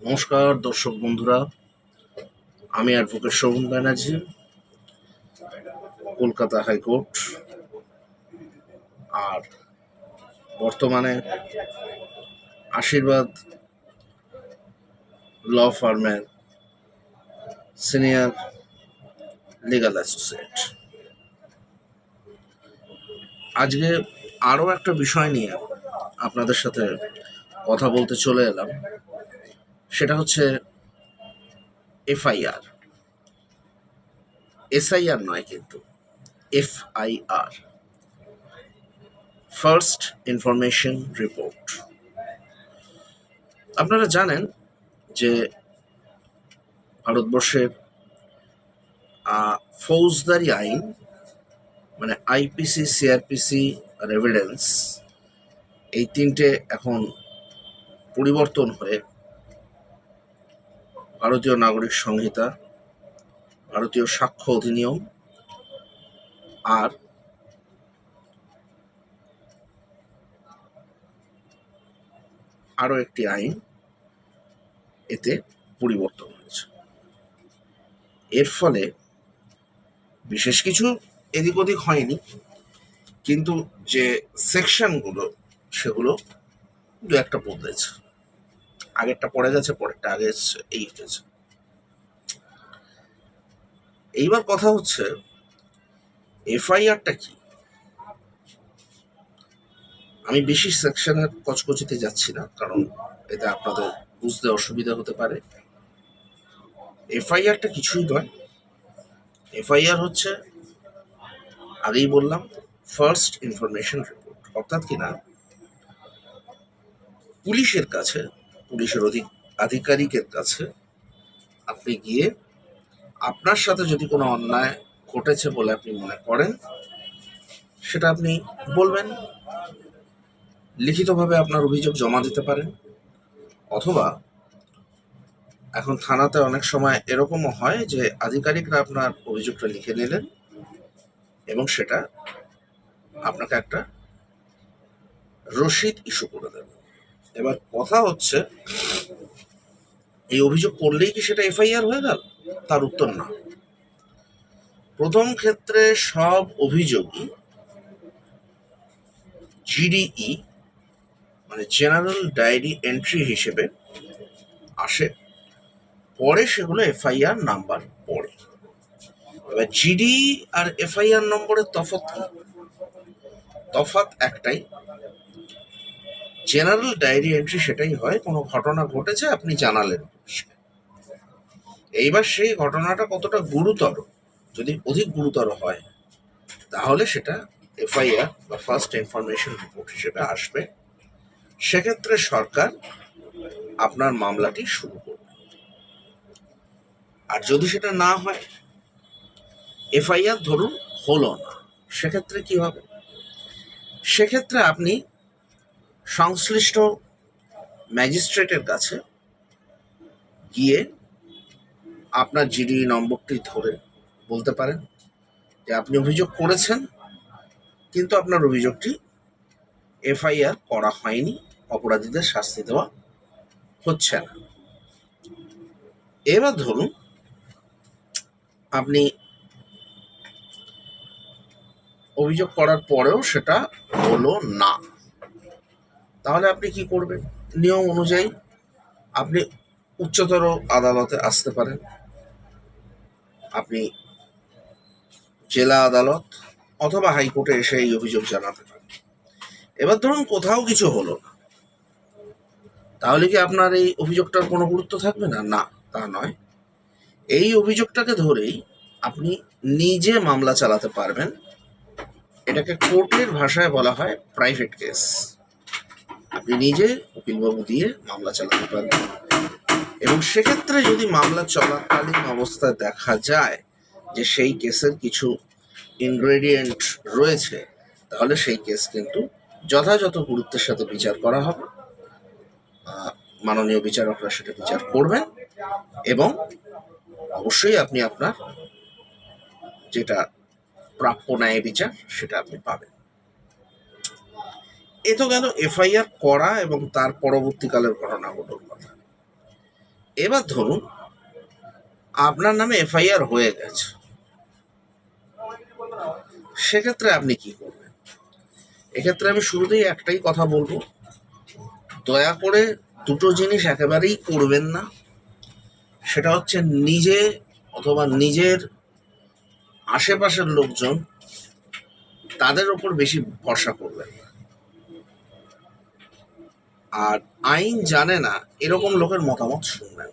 নমস্কার, দর্শক বন্ধুরা। আমি advocate Shobhan Banerjee, Kolkata high court. আর বর্তমানে আশীর্বাদ ল ফার্মের সিনিয়র লিগাল অ্যাসোসিয়েট। আজকে আরও একটা বিষয় নিয়ে আপনাদের সাথে কথা বলতে চলে এলাম। সেটা হচ্ছে এফআইআর। এসআইআর নয় কিন্তু, এফআইআর। ফার্স্ট ইনফরমেশন রিপোর্ট আপনারা জানেন যে ভারতবর্ষের ফৌজদারি আইন মানে আইপিসি, সিআরপিসি আর এভিডেন্স এই তিনটে এখন পরিবর্তন হয়ে ভারতীয় নাগরিক সংহিতা, ভারতীয় সাক্ষ্য অধিনিয়ম আর আরও একটি আইন এতে পরিবর্তন হয়েছে। এর ফলে বিশেষ কিছু এদিক ওদিক হয়নি, কিন্তু যে সেকশনগুলো সেগুলো দু একটা বদলেছে আগেরটা পড়ে গেছে, পরেরটা আগে এসছে, এই হয়েছে। এইবার কথা হচ্ছে, এফআইআরটা কি? আমি বেশি সেকশনের কচকচিতে যাচ্ছি না, কারণ এতে আপনাদের বুঝতে অসুবিধা হতে পারে। এফআইআরটা কিছুই নয়। এফআইআর হচ্ছে আগেই বললাম ফার্স্ট ইনফরমেশন রিপোর্ট অর্থাৎ কিনা পুলিশের কাছে, পুলিশের অধিক আধিকারিকের কাছে আপনি গিয়ে আপনার সাথে যদি কোনো অন্যায় ঘটেছে বলে আপনি মনে করেন, সেটা আপনি বলবেন। লিখিতভাবে আপনার অভিযোগ জমা দিতে পারেন। অথবা এখন থানাতে অনেক সময় এরকমও হয় যে আধিকারিকরা আপনার অভিযোগটা লিখে নিলেন এবং সেটা আপনাকে একটা রসিদ ইস্যু করে দেবে। এবার কথা হচ্ছে, এই অভিযোগ করলেই কি সেটা এফআইআর হয়ে গেল? তার উত্তর না। প্রথম ক্ষেত্রে সব অভিযোগই জিডিই মানে জেনারেল ডায়েরি এন্ট্রি হিসেবে আসে। পরে সেগুলো এফআইআর নাম্বার পড়ে এবার জিডি আর এফআইআর নম্বরের তফাৎ তফাৎ একটাই জেনারেল ডায়েরি এন্ট্রি সেটাই হয়, কোনো ঘটনা ঘটেছে, আপনি জানালেন এইবার সেই ঘটনাটা কতটা গুরুতর, যদি অধিক গুরুতর হয়, তাহলে সেটা এফআইআর বা ফার্স্ট ইনফরমেশন রিপোর্ট হিসেবে আসবে। সেক্ষেত্রে সরকার আপনার মামলাটি শুরু করবে। আর যদি সেটা না হয়, এফআইআর ধরুন হলো না, সেক্ষেত্রে কি হবে? সেক্ষেত্রে আপনি সংশ্লিষ্ট ম্যাজিস্ট্রেটের কাছে গিয়ে আপনার জিডি নম্বরটি ধরে বলতে পারেন যে আপনি অভিযোগ করেছেন, কিন্তু আপনার অভিযোগটি এফআইআর করা হয়নি, অপরাধীদের শাস্তি দেওয়া হচ্ছে না। এবার ধরুন আপনি অভিযোগ করার পরেও সেটা হলো না। তাহলে আপনি কি করবেন? নিয়ম অনুযায়ী আপনি উচ্চতর আদালতে আসতে পারেন। আপনি জেলা আদালত অথবা হাইকোর্টে এসে এই অভিযোগ জানাতে পারেন। এবার ধরুন কোথাও কিছু হলো না। তাহলে কি আপনার এই অভিযোগটার কোনো গুরুত্ব থাকবে না? না, তা নয়। এই অভিযোগটাকে ধরেই আপনি নিজে মামলা চালাতে পারবেন। এটাকে কোর্টের ভাষায় বলা হয় প্রাইভেট কেস আপনি নিজে উকিলবাবু দিয়ে মামলা চালাতে পারবেন। এবং সেক্ষেত্রে যদি মামলা চলাকালীন অবস্থায় দেখা যায় যে সেই কেসের কিছু ইনগ্রেডিয়েন্ট রয়েছে, তাহলে সেই কেস কিন্তু যথাযথ গুরুত্বের সাথে বিচার করা হবে। মাননীয় বিচারকরা সেটা বিচার করবেন এবং অবশ্যই আপনি আপনার যেটা প্রাপ্য ন্যায় বিচার সেটা আপনি পাবেন। এ তো গেল এফআইআর করা এবং তার পরবর্তীকালের ঘটনাগুলোর কথা। এবার ধরুন, আপনার নামে এফআইআর হয়ে গেছে। সেক্ষেত্রে আপনি কি করবেন? এক্ষেত্রে আমি শুরুতেই একটাই কথা বলব। দয়া করে দুটো জিনিস একেবারেই করবেন না। সেটা হচ্ছে নিজে অথবা নিজের আশেপাশের লোকজন তাদের ওপর বেশি ভরসা করবেন না। আর আইন জানে না, এরকম লোকের মতামত শুনবেন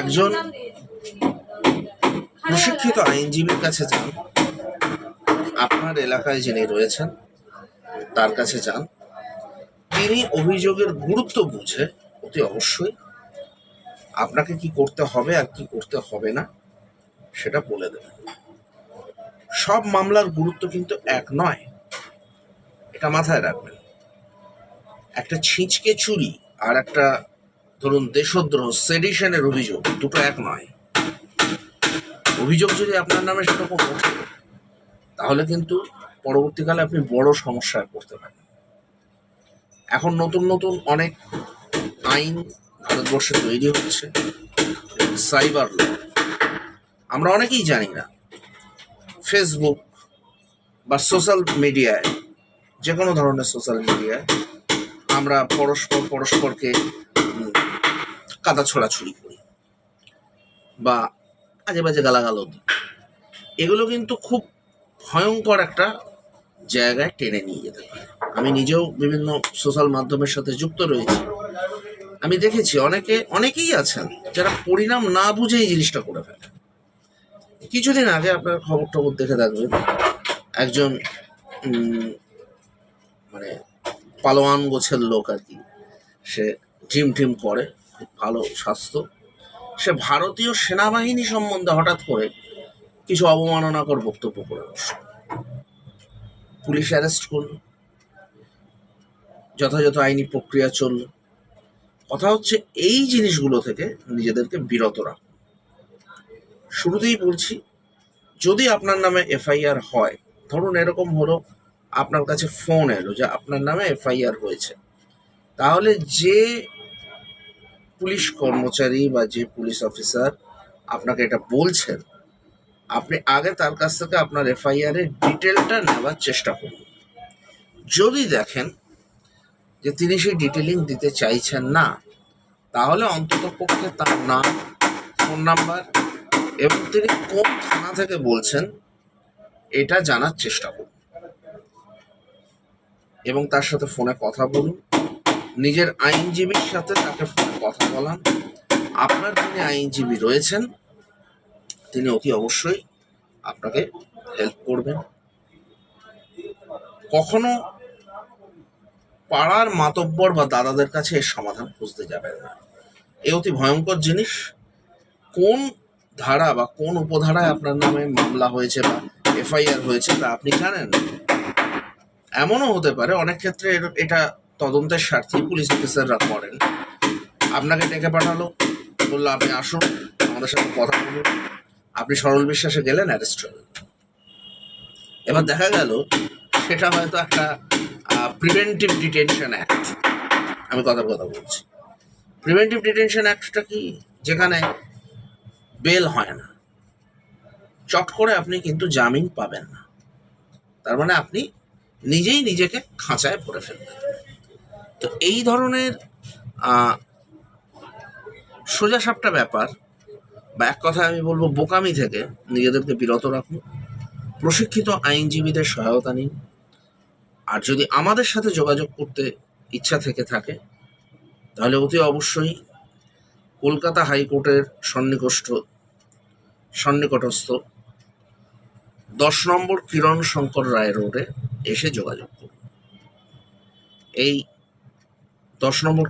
একজন প্রশিক্ষিত আইনজীবীর কাছে যান, আপনার এলাকায় যিনি রয়েছেন, তার কাছে যান। তিনি অভিযোগের গুরুত্ব বুঝে অতি অবশ্যই আপনাকে কি করতে হবে আর কি করতে হবে না, সেটা বলে দেবেন। সব মামলার গুরুত্ব কিন্তু এক নয়, এটা মাথায় রাখবেন। একটা ছিঁচকে চুরি আর একটা, ধরুন, দেশদ্রোহ সেডিশনের অভিযোগ, দুটো এক নয়। অভিযোগ যদি আপনার নামে সেরকম ওঠে তাহলে কিন্তু পরবর্তীকালে আপনি বড় সমস্যায় পড়তে পারেন। এখন নতুন নতুন অনেক আইন ভারতবর্ষে তৈরি হচ্ছে সাইবার ল। আমরা অনেকেই জানি না ফেসবুক বা সোশ্যাল মিডিয়ায় যে কোনো ধরনের সোশ্যাল মিডিয়ায় আমরা পরস্পর পরস্পরকে কাদা ছোড়াছুড়ি করি বা আজে বাজে গালাগালো দিই। এগুলো কিন্তু খুব ভয়ঙ্কর একটা জায়গায় টেনে নিয়ে যেতে পারে। আমি নিজেও বিভিন্ন সোশ্যাল মাধ্যমের সাথে যুক্ত রয়েছি। আমি দেখেছি অনেকে, অনেকেই আছেন যারা পরিণাম না বুঝে এই জিনিসটা করে ফেলে। কিছুদিন আগে আপনার খবর টবর দেখে থাকবেন একজন মানে পালোয়ান গোছের লোক আর কি। সে জিম টিম করে ভালো স্বাস্থ্য। সে ভারতীয় সেনাবাহিনী সম্বন্ধে হঠাৎ করে কিছু অবমাননাকর বক্তব্য করে বসল। পুলিশ অ্যারেস্ট করল। যথাযথ আইনি প্রক্রিয়া চলল। কথা হচ্ছে এই জিনিসগুলো থেকে নিজেদেরকে বিরত রাখুন শুরুতেই বলছি, যদি আপনার নামে এফআইআর হয়, ধরুন এরকম হলো আপনার কাছে ফোন এলো যে আপনার নামে এফআইআর হয়েছে। তাহলে যে পুলিশ কর্মচারী বা যে পুলিশ অফিসার আপনাকে এটা বলছেন, আপনি আগে তার কাছ থেকে আপনার এফআইআর এর ডিটেলটা নেওয়ার চেষ্টা করুন। যদি দেখেন যে তিনি সেই ডিটেলিং দিতে চাইছেন না, তাহলে অন্তত পক্ষে তার নাম ফোন নাম্বার এবং তিনি কোন থানা থেকে বলছেন, এটা জানার চেষ্টা করুন। এবং তার সাথে ফোনে কথা বলুন। নিজের আইনজীবীর সাথে তাকে ফোনে কথা বলান। আপনার যিনি আইনজীবী রয়েছেন, তিনি অতি অবশ্যই আপনাকে হেল্প করবেন। কখনো পাড়ার মাতব্বর বা দাদাদের কাছে এর সমাধান খুঁজতে যাবেন না। এ অতি ভয়ঙ্কর জিনিস। কোন ধারা বা কোন উপধারায় আপনার নামে মামলা হয়েছে বা এফআইআর হয়েছে তা আপনি জানেন। এমনও হতে পারে, অনেক ক্ষেত্রে এটা তদন্তের স্বার্থেই পুলিশ অফিসাররা করেন। আপনাকে ডেকে পাঠালো, বলল, আপনি আসুন, আমাদের সাথে কথা বলুন। আপনি সরল বিশ্বাসে গেলেন অ্যারেস্ট হলেন এবার দেখা গেল, সেটা হয়তো একটা প্রিভেন্টিভ ডিটেনশন অ্যাক্ট আমি কথার কথা বলছি। প্রিভেন্টিভ ডিটেনশন অ্যাক্টটা কি? যেখানে বেল হয় না। চট করে আপনি কিন্তু জামিন পাবেন না। তার মানে আপনি নিজেই নিজেকে খাঁচায় পড়ে ফেলবে। তো এই ধরনের আহ, সোজা সাপটা ব্যাপার বা এক কথা আমি বলব বোকামি থেকে নিজেদেরকে বিরত রাখুন। প্রশিক্ষিত আইনজীবীদের সহায়তা নিন। আর যদি আমাদের সাথে যোগাযোগ করতে ইচ্ছা থেকে থাকে তাহলে অতি অবশ্যই কলকাতা হাইকোর্টের সন্নিকষ্ট সন্নিকটস্থ দশ নম্বর কিরণ শঙ্কর রায় রোডে এসে যোগাযোগ করুন। এই দশ নম্বর